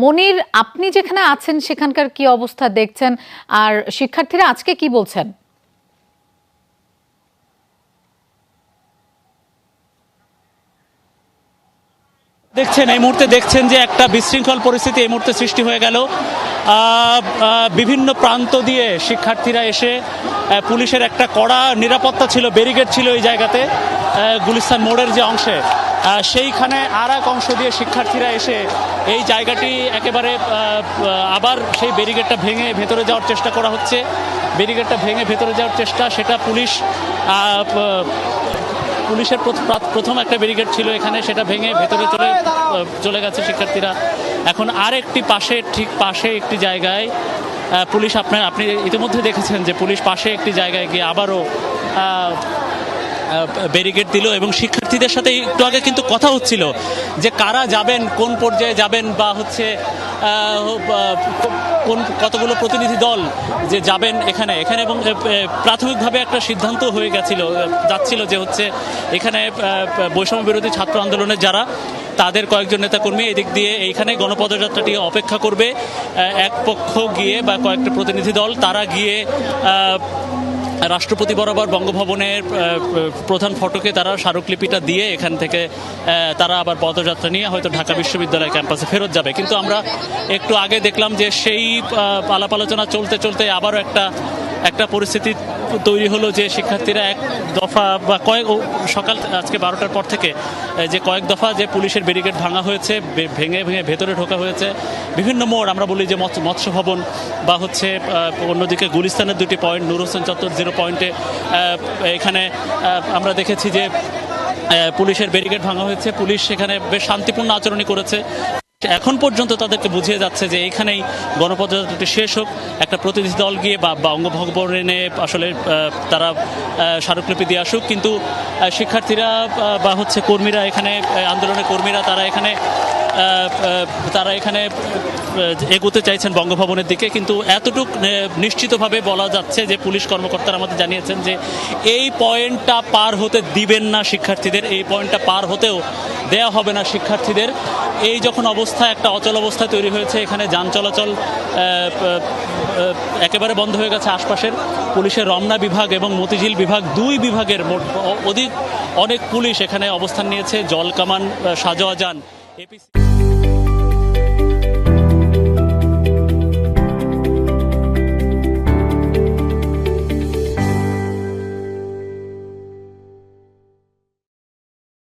মনির, আপনি যেখানে আছেন, সেখানকার কি অবস্থা দেখছেন? আর শিক্ষার্থীরা আজকে কি বলছেন? দেখছেন, এই মুহূর্তে দেখছেন যে একটা বিশৃঙ্খল পরিস্থিতি এই মুহূর্তে সৃষ্টি হয়ে গেল। বিভিন্ন প্রান্ত দিয়ে শিক্ষার্থীরা এসে পুলিশের একটা কড়া নিরাপত্তা ছিল, ব্যারিকেড ছিল এই জায়গাতে। গুলিস্তান মোড়ের যে অংশে। সেইখানে আর এক অংশ দিয়ে শিক্ষার্থীরা এসে এই জায়গাটি একেবারে আবার সেই ব্যারিগেডটা ভেঙে ভেতরে যাওয়ার চেষ্টা করা হচ্ছে। ব্যারিকেডটা ভেঙে ভেতরে যাওয়ার চেষ্টা, সেটা পুলিশ পুলিশের প্রথ- প্রথম একটা ব্যারিকেড ছিল এখানে, সেটা ভেঙে ভেতরে চলে চলে গেছে শিক্ষার্থীরা। এখন আর একটি পাশে, ঠিক পাশে একটি জায়গায় পুলিশ আপনার, আপনি ইতিমধ্যে দেখেছেন যে পুলিশ পাশে একটি জায়গায় গিয়ে আবারও ব্যারিকেড দিল এবং শিক্ষার্থীদের সাথে একটু আগে কিন্তু কথা হচ্ছিল যে কারা যাবেন, কোন পর্যায়ে যাবেন বা হচ্ছে কোন কতগুলো প্রতিনিধি দল যে যাবেন এখানে। এখানে এবং প্রাথমিকভাবে একটা সিদ্ধান্ত হয়ে গেছিল যাচ্ছিল যে হচ্ছে এখানে বৈষম্য বিরোধী ছাত্র আন্দোলনের যারা, তাদের কয়েকজন নেতাকর্মী এদিক দিয়ে এইখানে গণপদযাত্রাটি অপেক্ষা করবে। এক পক্ষ গিয়ে বা কয়েকটা প্রতিনিধি দল, তারা গিয়ে রাষ্ট্রপতি বরাবর বঙ্গভবনের প্রধান ফটকে তারা স্মারকলিপিটা দিয়ে এখান থেকে তারা আবার পদযাত্রা নিয়ে হয়তো ঢাকা বিশ্ববিদ্যালয় ক্যাম্পাসে ফেরত যাবে। কিন্তু আমরা একটু আগে দেখলাম যে সেই আলাপ আলোচনা চলতে চলতে আবারও একটা একটা পরিস্থিতি তৈরি হলো যে শিক্ষার্থীরা এক দফা বা কয়েক সকাল আজকে বারোটার পর থেকে যে কয়েক দফা যে পুলিশের ব্যারিকেড ভাঙা হয়েছে ভেঙে ভেঙে ভেতরে ঢোকা হয়েছে। বিভিন্ন মোড় আমরা বলি যে মৎস্য ভবন বা হচ্ছে অন্যদিকে গুলিস্তানের দুটি পয়েন্ট নুর হোসেন চত্বর জিরো পয়েন্টে এখানে আমরা দেখেছি যে পুলিশের ব্যারিকেড ভাঙা হয়েছে। পুলিশ সেখানে বেশ শান্তিপূর্ণ আচরণই করেছে। এখন পর্যন্ত তাদেরকে বুঝিয়ে যাচ্ছে যে এইখানেই গণপদযাত্রাটি শেষ হোক। একটা প্রতিনিধি দল গিয়ে বা বঙ্গভবনে আসলে তারা স্মারকলিপি দিয়ে আসুক। কিন্তু শিক্ষার্থীরা বা হচ্ছে কর্মীরা এখানে আন্দোলনের কর্মীরা, তারা এখানে তারা এখানে এগোতে চাইছেন বঙ্গভবনের দিকে কিন্তু এতটুক নিশ্চিতভাবে বলা যাচ্ছে যে পুলিশ কর্মকর্তারা আমাদের জানিয়েছেন যে এই পয়েন্টটা পার হতে দিবেন না শিক্ষার্থীদের এই পয়েন্টটা পার হতেও দেয়া হবে না শিক্ষার্থীদের। এই যখন অবস্থা একটা অচল অবস্থা তৈরি হয়েছে এখানে যান চলাচল একেবারে বন্ধ হয়ে গেছে আশপাশের। পুলিশের রমনা বিভাগ এবং মতিঝিল বিভাগ দুই বিভাগের অধিক অনেক পুলিশ এখানে অবস্থান নিয়েছে। জল কামান আহ, সাজোয়া যান APC.